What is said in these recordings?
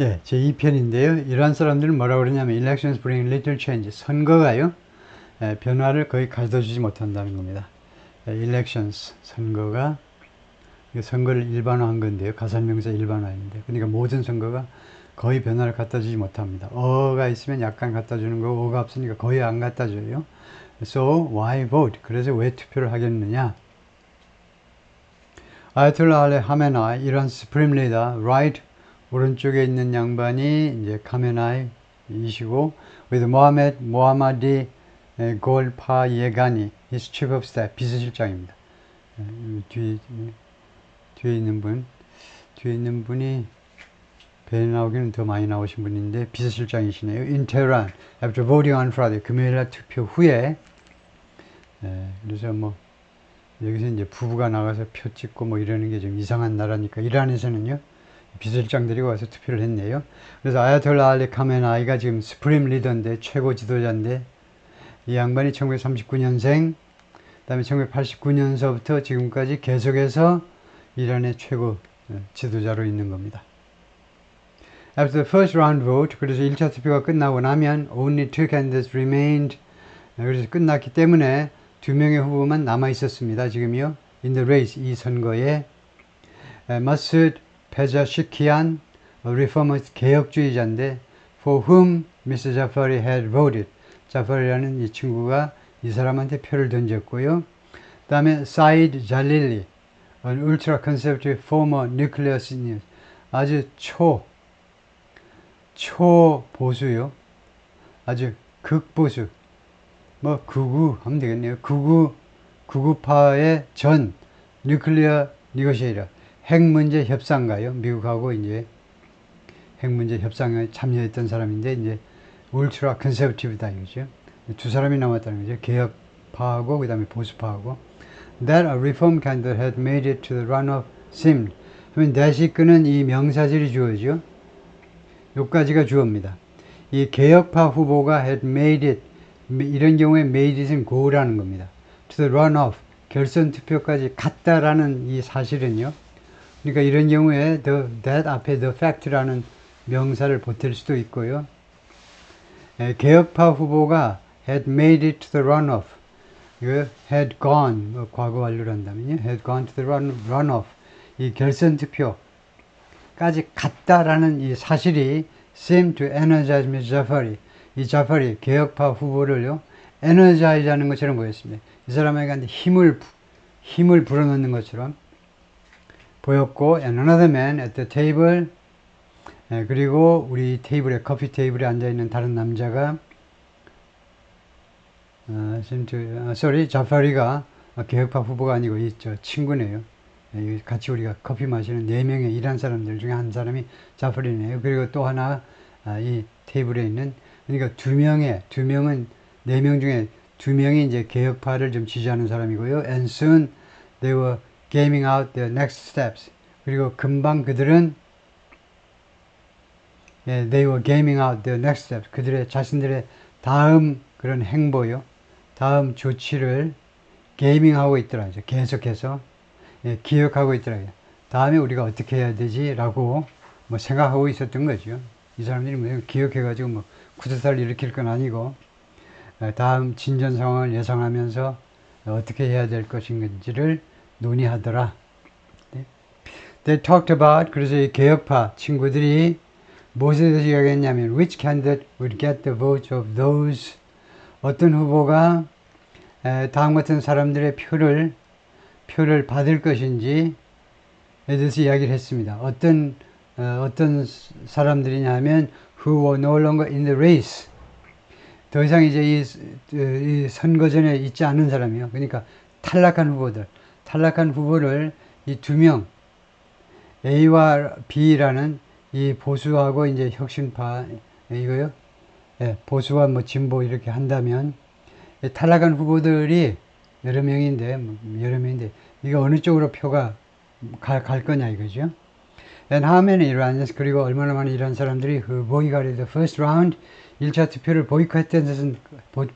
예, 제 2편인데요. 이러한 사람들은 뭐라고 그러냐면 elections bring little change. 선거가요. 예, 변화를 거의 가져다 주지 못한다는 겁니다. 예, elections 선거가 선거를 일반화한 건데요. 가산명사 일반화인데. 그러니까 모든 선거가 거의 변화를 갖다 주지 못합니다. 어가 있으면 약간 갖다 주는 거고 어가 없으니까 거의 안 갖다 줘요. So why vote? 그래서 왜 투표를 하겠느냐? 아야톨라 알레 하메나이 이란 스프림 리더 right 오른쪽에 있는 양반이 이제 카메나이이시고 with 모하메드 모하마디 골파 예가니 his chief of staff 비서실장입니다. 예, 뒤에 뒤에 있는 분 뒤에 있는 분이 배에 나오기는 더 많이 나오신 분인데 비서실장이시네요. In Tehran after voting on Friday 금요일 날 투표 후에 예, 그래서 뭐 여기서 이제 부부가 나가서 표 찍고 뭐 이러는 게 좀 이상한 나라니까 이란에서는요 비서실장들이 와서 투표를 했네요. 그래서 아야톨라 알리 카메나이가 지금 스프림 리더인데 최고 지도자인데 이 양반이 1939년생 그다음에 1989년서부터 지금까지 계속해서 이란의 최고 어, 지도자로 있는 겁니다. After the first round vote, 그래서 1차 투표가 끝나고 나면 only two candidates remained. 어, 그래서 끝났기 때문에 두 명의 후보만 남아 있었습니다. 지금요. In the race 이 선거에 마스드 페자시키안 리포머스 개혁주의자인데 for whom Mr. Jafari had voted. 자파리라는 이 친구가 이 사람한테 표를 던졌고요. 그 다음에 사이드 잘릴리 an ultra conservative former nuclear senior 아주 초 초 보수요. 아주 극보수 뭐 극우 하면 되겠네요. 극우 극우파의 전 뉴클리어 니고시에이터 핵 문제 협상가요. 미국하고 이제 핵 문제 협상에 참여했던 사람인데 이제 울트라 컨servative다 이거죠. 두 사람이 남았다는 거죠. 개혁파하고 그다음에 보수파하고 that a reform candidate had made it to the runoff seemed 하면 다시 끄는 이 명사절이 주어죠. 요까지가 주어입니다. 이 개혁파 후보가 had made it 이런 경우에 made it은 go라는 겁니다. to the runoff 결선 투표까지 갔다라는 이 사실은요. 그러니까 이런 경우에 the, that 앞에 the fact라는 명사를 보탤 수도 있고요. 에, 개혁파 후보가 had made it to the runoff. 이거 had gone 뭐 과거 완료를 한다면요. had gone to the run, runoff. 이 결선 투표까지 갔다라는 이 사실이 seem to energize Ms. Jafari. 이 자파리 개혁파 후보를요. 에너자이즈 하는 것처럼 보였습니다. 이 사람에게 힘을 부- 힘을 불어넣는 것처럼 보였고 and another man at the table 예, 그리고 우리 테이블에 커피 테이블에 앉아 있는 다른 남자가 어, 아, sorry 자파리가 아, 개혁파 후보가 아니고 이 저 친구네요. 예, 같이 우리가 커피 마시는 네 명의 일한 사람들 중에 한 사람이 자파리네요. 그리고 또 하나 아, 이 테이블에 있는 그러니까 두 명의 두 명은 네 명 중에 두 명이 이제 개혁파를 좀 지지하는 사람이고요. And soon they were gaming out their next steps. 그리고 금방 그들은 예, they were gaming out their next steps. 그들의 자신들의 다음 그런 행보요. 다음 조치를 게이밍하고 있더라고요. 계속해서 예, 기억하고 있더라고요. 다음에 우리가 어떻게 해야 되지 라고 뭐 생각하고 있었던 거죠. 이 사람들이 뭐 기억해가지고 뭐 쿠데타를 일으킬 건 아니고 어, 다음 진전 상황을 예상하면서 어떻게 해야 될 것인지를 논의하더라. 네. They talked about 그래서 이 개혁파 친구들이 무엇에 대해서 이야기했냐면 which candidate would get the votes of those 어떤 후보가 에, 다음 같은 사람들의 표를 표를 받을 것인지에 대해서 이야기를 했습니다. 어떤 어, 어떤 사람들이냐면 who were no longer in the race 더 이상 이제 이, 이 선거전에 있지 않은 사람이요. 그러니까 탈락한 후보들, 탈락한 후보를 이 두 명, A와 B라는 이 보수하고 이제 혁신파 이거요. 예, 보수와 뭐 진보 이렇게 한다면 이 탈락한 후보들이 여러 명인데 뭐 여러 명인데 이거 어느 쪽으로 표가 갈, 갈 거냐 이거죠. And how many Iranians 그리고 얼마나 많은 이란 사람들이 그 the first round 1차 투표를 보이콧했던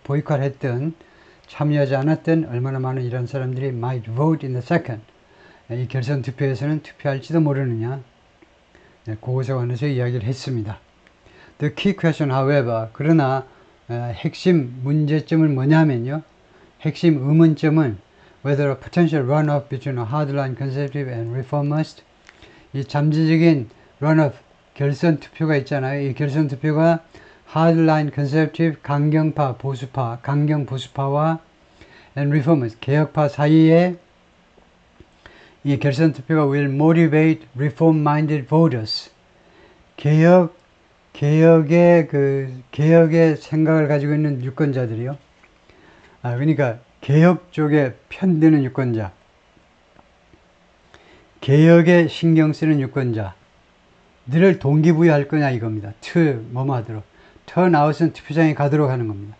보이콧했던 참여하지 않았던 얼마나 많은 이란 사람들이 might vote in the second 이 결선 투표에서는 투표할지도 모르느냐 네, 그것에 관해서 이야기를 했습니다. The key question, however, 그러나 어, 핵심 문제점은 뭐냐면요. 핵심 의문점은 whether a potential runoff between a hardline conservative and reformist 이 잠재적인 runoff 결선 투표가 있잖아요. 이 결선 투표가 hardline conservative 강경파 보수파 강경 보수파와 and reformist 개혁파 사이에 이 결선 투표가 will motivate reform-minded voters. 개혁 개혁의 그 개혁의 생각을 가지고 있는 유권자들이요. 아 그러니까 개혁 쪽에 편드는 유권자, 개혁에 신경 쓰는 유권자들을 동기부여할 거냐 이겁니다. 투 뭐뭐 하도록 턴아웃은 투표장에 가도록 하는 겁니다.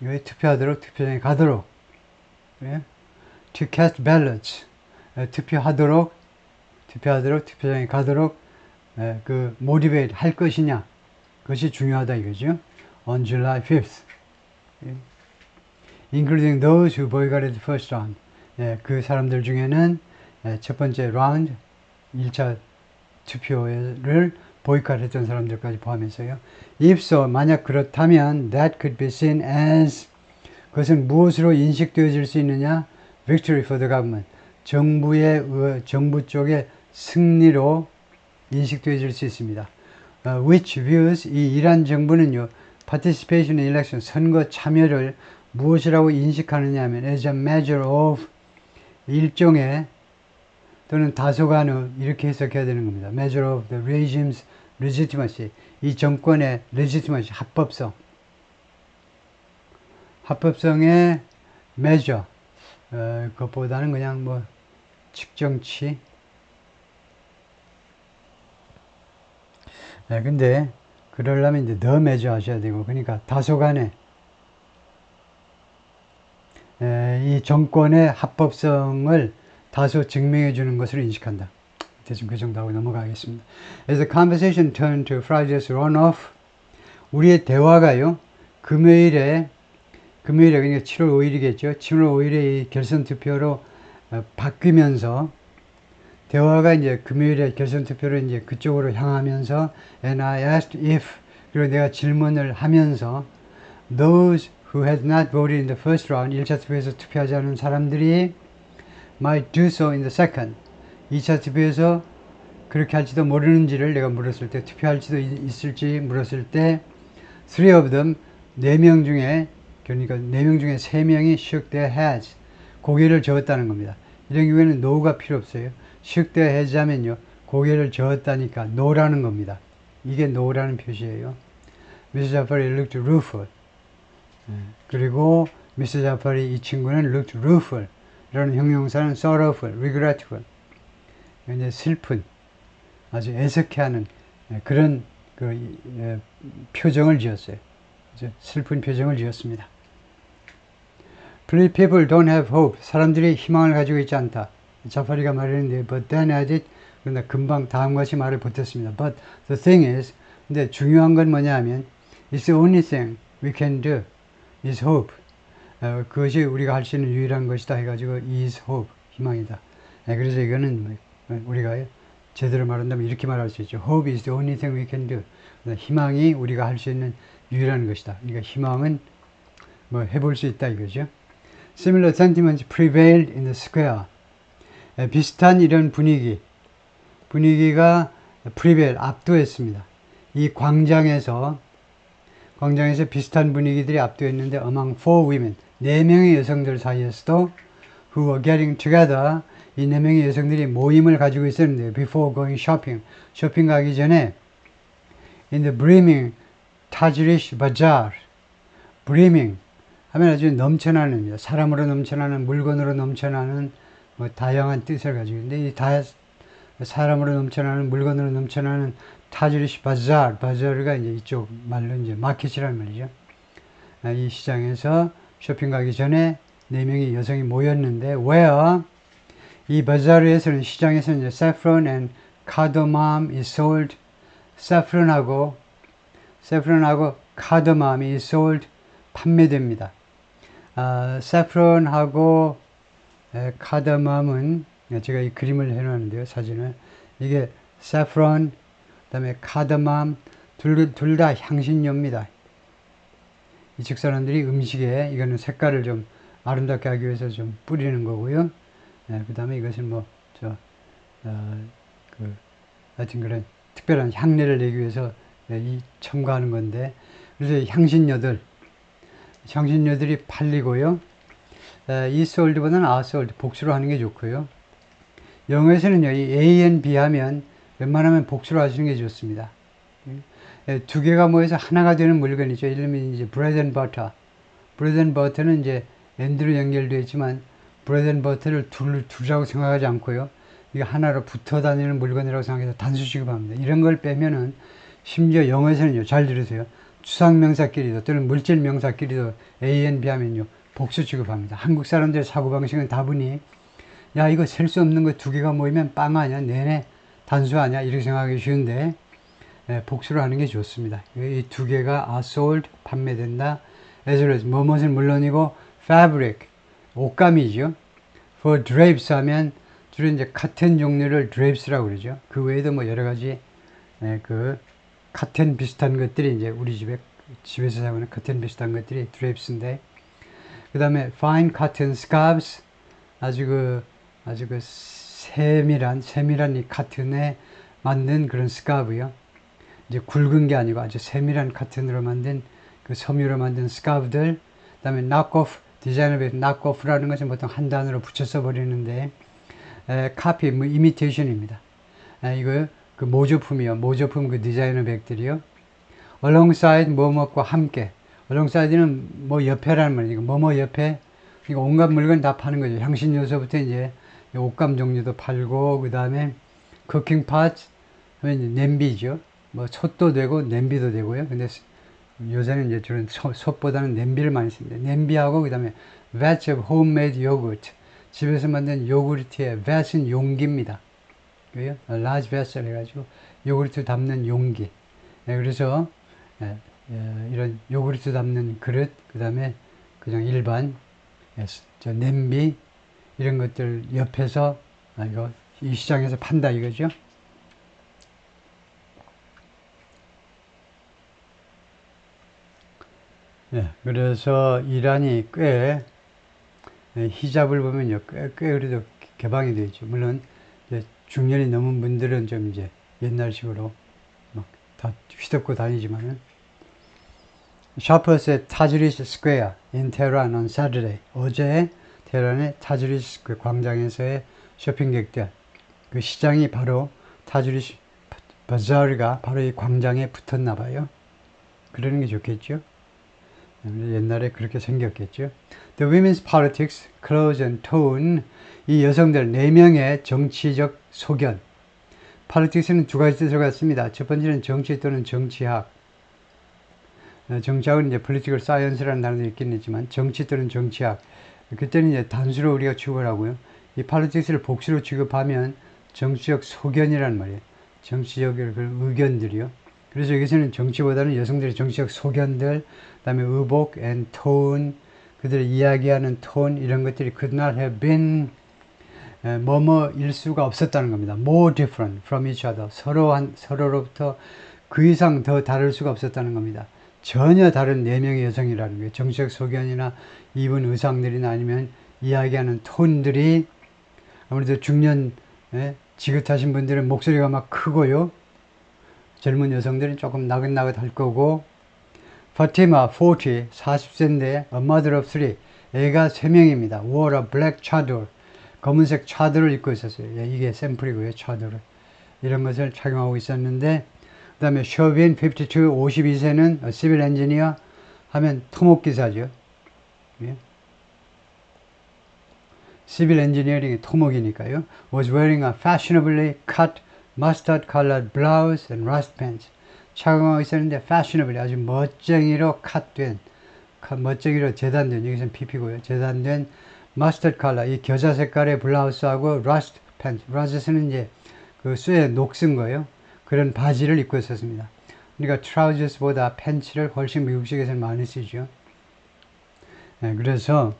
이거 투표하도록 투표장에 가도록 예? to cast ballots 에, 투표하도록 투표하도록 투표장에 가도록 에, 그 모티베이트 할 것이냐 그것이 중요하다 이거죠. On July 5th. 예. including those who boycotted the first round. 예, 그 사람들 중에는 예, 첫 번째 라운드 1차 투표를 보이콧 했던 사람들까지 포함해서요. If so, 만약 그렇다면 that could be seen as 그것은 무엇으로 인식되어질 수 있느냐? Victory for the government. 정부의 의- 정부 쪽의 승리로 인식되어질 수 있습니다. 어, which views 이 이란 정부는요. participation in election 선거 참여를 무엇이라고 인식하느냐 하면 as a measure of 일종의 또는 다소간의 이렇게 해석해야 되는 겁니다. measure of the regime's legitimacy 이 정권의 legitimacy 합법성. 합법성의 measure. 어, 그것보다는 그냥 뭐 측정치. 네, 근데 그러려면 이제 더 measure 하셔야 되고 그러니까 다소간의. 에, 이 정권의 합법성을 다소 증명해 주는 것으로 인식한다. 그 하고 넘어가겠습니다. As the conversation turned to Friday's runoff, 우리의 대화가요, 금요일에, 금요일에, 그러니까 7월 5일이겠죠. 7월 5일에 이 결선 투표로 어, 바뀌면서, 대화가 이제 금요일에 결선 투표로 이제 그쪽으로 향하면서, and I asked if, 그리고 내가 질문을 하면서, those who had not voted in the first round, 1차 투표에서 투표하지 않은 사람들이 might do so in the second. 2차 투표에서 그렇게 할지도 모르는지를 내가 물었을 때, 투표할지도 이- 있을지 물었을 때, three of them, 4명 중에, 그러니까 4명 중에 3명이 shook their heads. 고개를 저었다는 겁니다. 이런 경우에는 no가 필요 없어요. shook their heads 하면요. 고개를 저었다니까 no라는 겁니다. 이게 no라는 표시예요. Mr. Jafari looked rueful. 예, 그리고 미스 자파리 이 친구는 looked rueful 이라는 형용사는 sorrowful, regretful 이제 슬픈 아주 애석해하는 예, 그런 그 예, 표정을 지었어요. 슬픈 표정을 지었습니다. Please people don't have hope. 사람들이 희망을 가지고 있지 않다. 자파리가 말했는데 but then added 그러나 금방 다음과 같이 말을 보탰습니다. But the thing is 근데 중요한 건 뭐냐 하면 it's the only thing we can do is hope. 어, 그것이 우리가 할 수 있는 유일한 것이다 해가지고 is hope 희망이다. 예, 그래서 이거는 뭐, 우리가 제대로 말한다면 이렇게 말할 수 있죠. Hope is the only thing we can do. 그러니까 희망이 우리가 할 수 있는 유일한 것이다. 그러니까 희망은 뭐 해볼 수 있다 이거죠. Similar sentiments prevailed in the square. 예, 비슷한 이런 분위기, 분위기가 prevail 압도했습니다. 이 광장에서 광장에서 비슷한 분위기들이 압도했는데 among four women 네 명의 여성들 사이에서도 who were getting together 이 네 명의 여성들이 모임을 가지고 있었는데 before going shopping. 쇼핑 가기 전에 in the brimming Tajrish Bazaar. brimming 하면 아주 넘쳐나는 사람으로 넘쳐나는 물건으로 넘쳐나는 뭐 다양한 뜻을 가지고 있는데 이 다, 사람으로 넘쳐나는 물건으로 넘쳐나는 타즈리시 바자르, 바자르가 이제 이쪽 말로 이제 마켓이라는 말이죠. 아, 이 시장에서 쇼핑 가기 전에 네 명의 여성이 모였는데 where 이 바자르에서는 시장에서는 이제 saffron and cardamom is sold, saffron하고 saffron하고 cardamom이 is sold 판매됩니다. 아, saffron하고 에, cardamom은 제가 이 그림을 해놨는데요, 사진을 이게 saffron 그다음에 카드맘 둘다 향신료입니다. 이쪽 사람들이 음식에 이거는 색깔을 좀 아름답게 하기 위해서 좀 뿌리는 거고요. 네, 그다음에 이것은 뭐 저 어, 그 하여튼 그런 특별한 향내를 내기 위해서 네, 이 첨가하는 건데 그래서 향신료들 향신료들이 팔리고요. 에, 이솔드보다는 아솔드 복수로 하는 게 좋고요. 영어에서는요, 이 A and B 하면 웬만하면 복수로 하시는 게 좋습니다. 예, 두 개가 모여서 하나가 되는 물건이죠. 들면 이제 브레드 앤 버터. 브레드 앤 버터는 이제 엔드로 연결되어 있지만 브레드 앤 버터를 둘, 둘이라고 생각하지 않고요. 이게 하나로 붙어 다니는 물건이라고 생각해서 단수 취급합니다. 이런 걸 빼면은 심지어 영어에서는요, 잘 들으세요. 추상명사끼리도 또는 물질명사끼리도 A and B 하면요, 복수 취급합니다. 한국 사람들의 사고방식은 다분히 야, 이거 셀 수 없는 거 두 개가 모이면 빵 아니야? 내내 단수 아니야? 이렇게 생각하기 쉬운데, 예, 복수를 하는 게 좋습니다. 이 두 개가 are sold, 판매된다. as well as 뭐뭇은 물론이고, fabric, 옷감이죠. for drapes 하면 주로 이제 카튼 종류를 drapes라고 그러죠. 그 외에도 뭐 여러 가지, 예, 그, 카튼 비슷한 것들이 이제 우리 집에, 집에서 사용하는 카튼 비슷한 것들이 drapes인데, 그 다음에 fine cotton scarves, 아주 그, 아주 그 세밀한, 세밀한 이 카튼에 만든 그런 스카브요. 이제 굵은 게 아니고 아주 세밀한 카튼으로 만든 그 섬유로 만든 스카브들. 그 다음에 knock-off, 디자이너백 knock-off라는 것은 보통 한 단어로 붙여서 버리는데, 에, 카피, 뭐, 이미테이션입니다. 에, 이거 그 모조품이요. 모조품 그 디자이너 백들이요. alongside 뭐뭐과 함께. alongside는 뭐 옆에라는 말이니까 뭐뭐 옆에. 그러니까 온갖 물건 다 파는 거죠. 향신 요소부터 이제 옷감 종류도 팔고 그 다음에 쿠킹 파츠 냄비죠. 뭐 솥도 되고 냄비도 되고요. 근데 요새는 이제 주로 솥보다는 냄비를 많이 씁니다. 냄비하고 그 다음에 vats of homemade yogurt 집에서 만든 요구르트의 vat은 용기입니다. 그요 large vessel 해가지고 요구르트 담는 용기. 네, 그래서 예, 예, 이런 요구르트 담는 그릇, 그 다음에 그냥 일반 예, 저 냄비 이런 것들 옆에서 아, 이거 이 시장에서 판다 이거죠. 예, 그래서 이란이 꽤 예, 히잡을 보면요, 꽤, 꽤 그래도 개방이 되어 있죠. 물론 중년이 넘은 분들은 좀 이제 옛날식으로 막 다 휘덮고 다니지만은 샤퍼스의 타즈리스 스퀘어 in Tehran on Saturday 어제 테란의 타즈리스 그 광장에서의 쇼핑객들 그 시장이 바로 타즈리스 바자르가 바로 이 광장에 붙었나 봐요. 그러는 게 좋겠죠. 옛날에 그렇게 생겼겠죠. The Women's Politics, Clothes and Tone 이 여성들 4명의 정치적 소견 Politics는 두 가지 뜻을 갖습니다. 첫 번째는 정치 또는 정치학 어, 정치학은 이제 political science라는 단어도 있긴 있지만 정치 또는 정치학 그때는 이제 단수로 우리가 취급을 하고요. 이 politics를 복수로 취급하면 정치적 소견이란 말이에요. 정치적 그 의견들이요. 그래서 여기서는 정치보다는 여성들의 정치적 소견들, 그 다음에 의복 and tone, 그들이 이야기하는 톤 이런 것들이 not have been 뭐뭐일 수가 없었다는 겁니다. More different from each other. 서로 한 서로로부터 그 이상 더 다를 수가 없었다는 겁니다. 전혀 다른 네 명의 여성이라는 거예요. 정치적 소견이나 입은 의상들이나 아니면 이야기하는 톤들이 아무래도 중년 예, 지긋하신 분들은 목소리가 막 크고요. 젊은 여성들은 조금 나긋나긋 할 거고 파티마 40, 40세인데 a mother of three 애가 3명입니다. wore a black chador 검은색 차들을 입고 있었어요. 예, 이게 샘플이고요. 차들을 이런 것을 착용하고 있었는데 그 다음에 쇼빈 52, 52세는 시빌 엔지니어 하면 토목기사죠. 예. 시빌 엔지니어링이 토목이니까요. was wearing a fashionably cut mustard colored blouse and rust pants. 착용하고 있었는데 fashionably 아주 멋쟁이로 컷된 멋쟁이로 재단된 여기서는 PP고요. 재단된 mustard color 이 겨자 색깔의 블라우스하고 rust pants. rust는 이제 그 쇠에 녹슨 거예요. 그런 바지를 입고 있었습니다. 그러니까 트라우저스보다 팬츠를 훨씬 미국식에서는 많이 쓰죠. 네, 그래서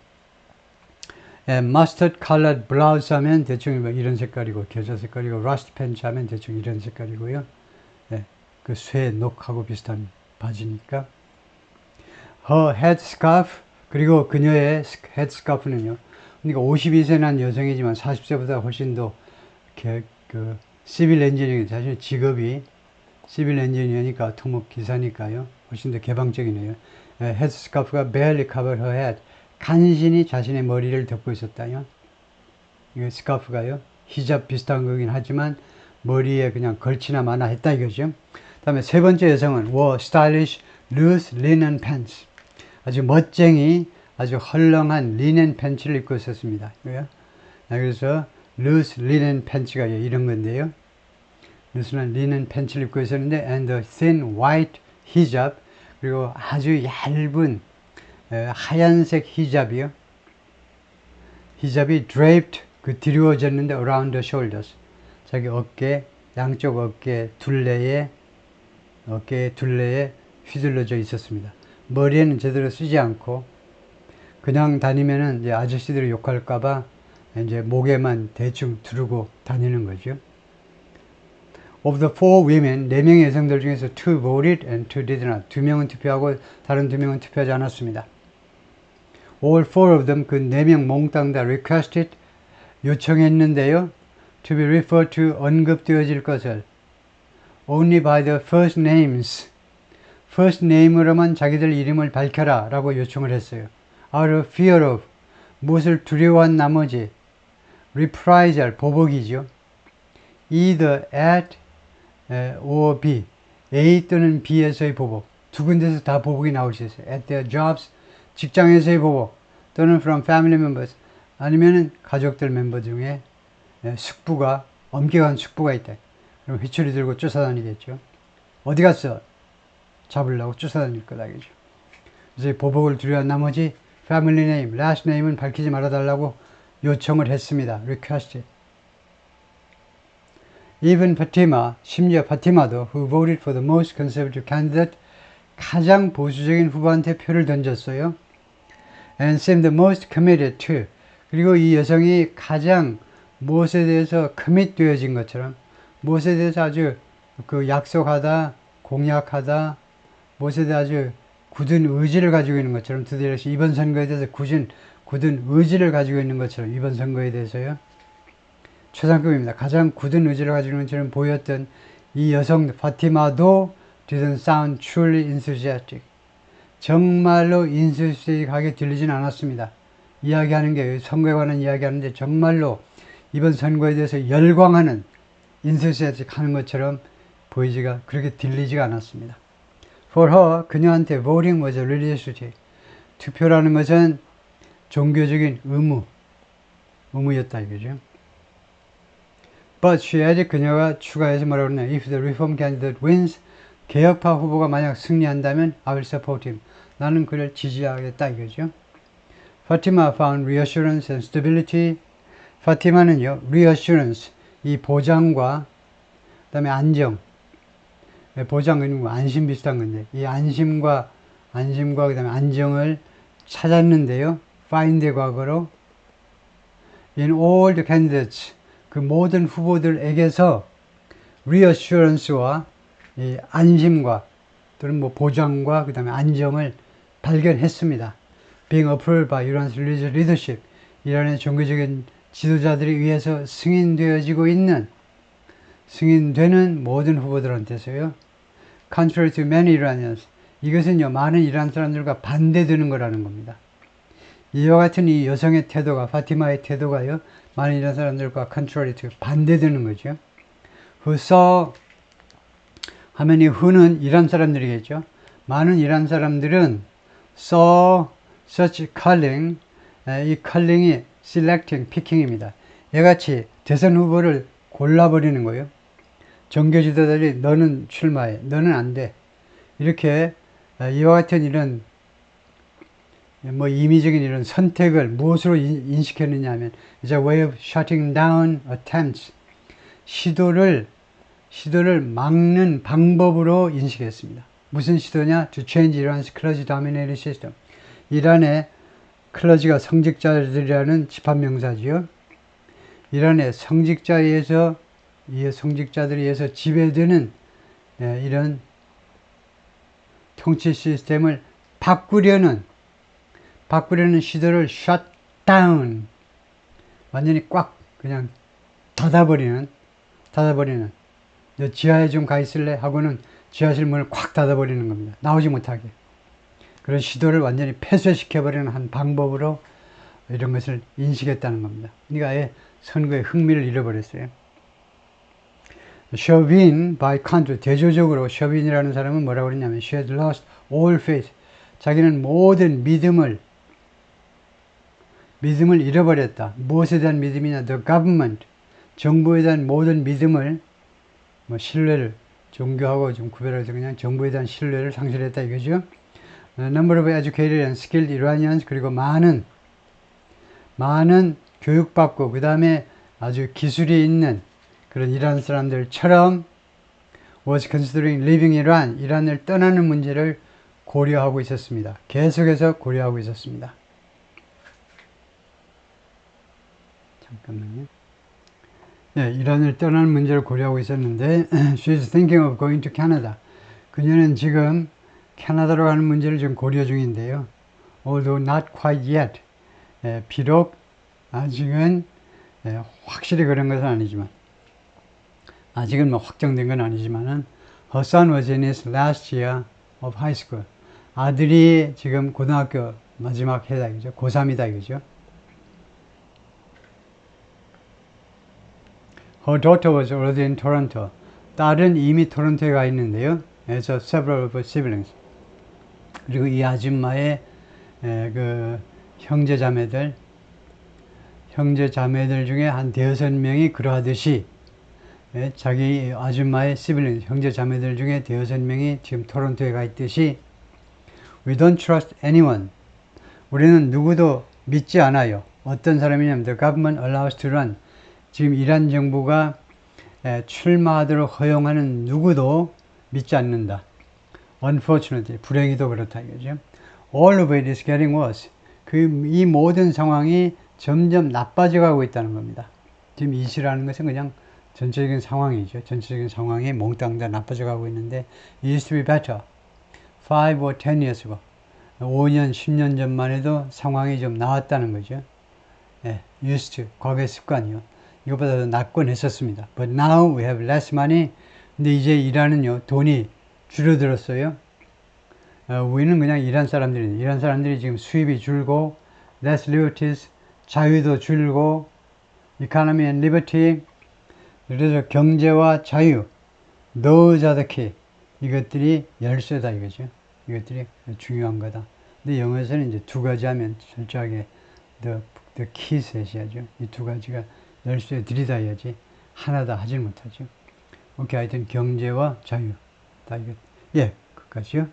예, mustard colored blouse 하면 대충 뭐 이런 색깔이고 겨자 색깔이고 rust 팬츠 하면 대충 이런 색깔이고요. 예, 그쇠 녹하고 비슷한 바지니까. her headscarf 그리고 그녀의 headscarf는요. 그러니까 52세 난 여성이지만 40세보다 훨씬 더 이렇게 그 시빌 엔지니어 자신의 직업이 시빌 엔지니어니까 토목 기사니까요. 훨씬 더 개방적이네요. 헤드 스카프가 barely covered her head. 간신히 자신의 머리를 덮고 있었다요. 이 스카프가요. 히잡 비슷한 거긴 하지만 머리에 그냥 걸치나 마나 했다 이거죠. 다음에 세 번째 여성은 wore stylish loose linen pants. 아주 멋쟁이 아주 헐렁한 리넨 팬츠를 입고 있었습니다. 그래서 loose linen 팬츠가 이런 건데요. loose한 리넨 팬츠를 입고 있었는데 and a thin white hijab 그리고 아주 얇은 하얀색 히잡이요. 히잡이 draped 그 뒤로워졌는데 around the shoulders 자기 어깨 양쪽 어깨 둘레에 어깨 둘레에 휘둘러져 있었습니다. 머리에는 제대로 쓰지 않고 그냥 다니면은 이제 아저씨들이 욕할까봐 이제 목에만 대충 두르고 다니는 거죠. Of the four women, 네 명의 여성들 중에서 two voted and two did not. 두 명은 투표하고 다른 두 명은 투표하지 않았습니다. All four of them, 그 네 명 몽땅 다 requested, 요청했는데요. To be referred to, 언급되어질 것을. Only by the first names. first name으로만 자기들 이름을 밝혀라 라고 요청을 했어요. out of fear of 무엇을 두려워한 나머지 reprisal 보복이죠. either at or B A 또는 B에서의 보복 두 군데서 다 보복이 나올 수 있어요. at their jobs 직장에서의 보복 또는 from family members 아니면은 가족들 멤버 중에 숙부가 엄격한 숙부가 있다. 그럼 휘초리 들고 쫓아다니겠죠. 어디 갔어? 잡으려고 쫓아다닐 거다. 그죠. 그래서 보복을 두려워한 나머지 패밀리 네임, 라스트 네임은 밝히지 말아달라고 요청을 했습니다. requested. Even Fatima, 심지어 파티마도 who voted for the most conservative candidate 가장 보수적인 후보한테 표를 던졌어요. And seemed most committed to 그리고 이 여성이 가장 무엇에 대해서 commit 되어진 것처럼 무엇에 대해서 아주 그 약속하다, 공약하다, 무엇에 대해 아주 굳은 의지를 가지고 있는 것처럼 드디어 이번 선거에 대해서 굳은, 굳은 의지를 가지고 있는 것처럼 이번 선거에 대해서요. 최상급입니다. 가장 굳은 의지를 가지고 있는 것처럼 보였던 이 여성 파티마도 didn't sound truly enthusiastic. 정말로 인수식하게 들리진 않았습니다. 이야기하는 게 선거에 관한 이야기하는데 정말로 이번 선거에 대해서 열광하는 인수식 하는 것처럼 보이지가 그렇게 들리지가 않았습니다. For her, 그녀한테 voting was a religious duty. 투표라는 것은 종교적인 의무, 의무였다 이거죠. But she added, 그녀가 추가해서 뭐라고. If the reform candidate wins, 개혁파 후보가 만약 승리한다면 I will support him. 나는 그를 지지하겠다 이거죠. Fatima found reassurance and stability. 파티마는요, reassurance, 이 보장과 그 다음에 안정, 예, 보장 그리고 안심 비슷한 건데 이 안심과 안심과 그 다음에 안정을 찾았는데요. find 과거로 in all the candidates 그 모든 후보들에게서 reassurance와 이 안심과 또는 뭐 보장과 그 다음에 안정을 발견했습니다. being approved by religious leadership 이란의 종교적인 지도자들에 의해서 승인되어지고 있는 승인되는 모든 후보들한테서요. contrary to many Iranians. 이것은요, 많은 이란 사람들과 반대되는 거라는 겁니다. 이와 같은 이 여성의 태도가, 파티마의 태도가요, 많은 이란 사람들과 to, 반대되는 거죠. who saw, 하면 이 who는 이란 사람들이겠죠. 많은 이란 사람들은 saw such calling, 이 calling이 selecting, picking입니다. 이같이 대선 후보를 골라버리는 거예요. 종교 지도자들이 너는 출마해, 너는 안 돼. 이렇게 아, 이와 같은 이런 뭐 임의적인 이런 선택을 무엇으로 인식했느냐 하면 a way of shutting down attempts 시도를 시도를 막는 방법으로 인식했습니다. 무슨 시도냐? To change Iran's clergy dominated system. 이란의 클러지가 성직자들이라는 집합명사지요. 이란의 성직자에서 이 성직자들에 의해서 지배되는 예, 이런 통치 시스템을 바꾸려는 바꾸려는 시도를 down 완전히 꽉 그냥 닫아버리는 닫아버리는 너 지하에 좀 가 있을래 하고는 지하실 문을 꽉 닫아버리는 겁니다. 나오지 못하게 그런 시도를 완전히 폐쇄시켜버리는 한 방법으로 이런 것을 인식했다는 겁니다. 그러니까 아예 선거에 흥미를 잃어버렸어요. 셔빈, by contrast, 대조적으로 셔빈이라는 사람은 뭐라고 그러냐면 she had lost all faith. 자기는 모든 믿음을 믿음을 잃어버렸다. 무엇에 대한 믿음이냐? The government. 정부에 대한 모든 믿음을 뭐 신뢰를 종교하고 좀 구별해서 그냥 정부에 대한 신뢰를 상실했다 이거죠. number of educated and skilled Iranians 그리고 많은 많은 교육받고 그 다음에 아주 기술이 있는 그런 이란 사람들처럼 was considering leaving Iran, 이란을 떠나는 문제를 고려하고 있었습니다. 계속해서 고려하고 있었습니다. 잠깐만요. 네, 이란을 떠나는 문제를 고려하고 있었는데 she's thinking of going to Canada. 그녀는 지금 캐나다로 가는 문제를 좀 고려 중인데요. although not quite yet. 예, 비록 아직은 예, 확실히 그런 것은 아니지만 아직은 뭐 확정된 건 아니지만은 her son was in his last year of high school. 아들이 지금 고등학교 마지막 해다 이거죠. 고3이다 이거죠. Her daughter was already in Toronto. 딸은 이미 토론토에 가 있는데요. A several of her siblings. 그리고 이 아줌마의 에, 그 형제 자매들 형제 자매들 중에 한 대여섯 명이 그러하듯이 예, 자기 아줌마의 시블링 형제 자매들 중에 대여섯 명이 지금 토론토에 가 있듯이 We don't trust anyone. 우리는 누구도 믿지 않아요. 어떤 사람이냐면 The government allows to run. 지금 이란 정부가 에, 출마하도록 허용하는 누구도 믿지 않는다. Unfortunately, 불행히도 그렇다 이거죠. All of it is getting worse. 그 이 모든 상황이 점점 나빠져 가고 있다는 겁니다. 지금 이 시라는 것은 그냥 전체적인 상황이죠. 전체적인 상황이 몽땅 다 나빠져 가고 있는데 it used to be better. 5 or 10 years ago. 5년, 10년 전만 해도 상황이 좀 나았다는 거죠. 예, used to, 과거의 습관이요. 이것보다 더 낫곤 했었습니다. But now we have less money. 근데 이제 일하는요, 돈이 줄어들었어요. 어, 우리는 그냥 일한 사람들이, 일한 사람들이 지금 수입이 줄고, less liberties, 자유도 줄고, economy and liberty, 그래서 경제와 자유, those are the key. 이것들이 열쇠다 이거죠. 이것들이 중요한 거다. 근데 영어에서는 이제 두 가지 하면 철저하게 the, the keys 해야죠. 이 두 가지가 열쇠 들이다 해야지 하나다 하질 못하죠. 오케이 하여튼 경제와 자유 다 이거 예 끝까지요.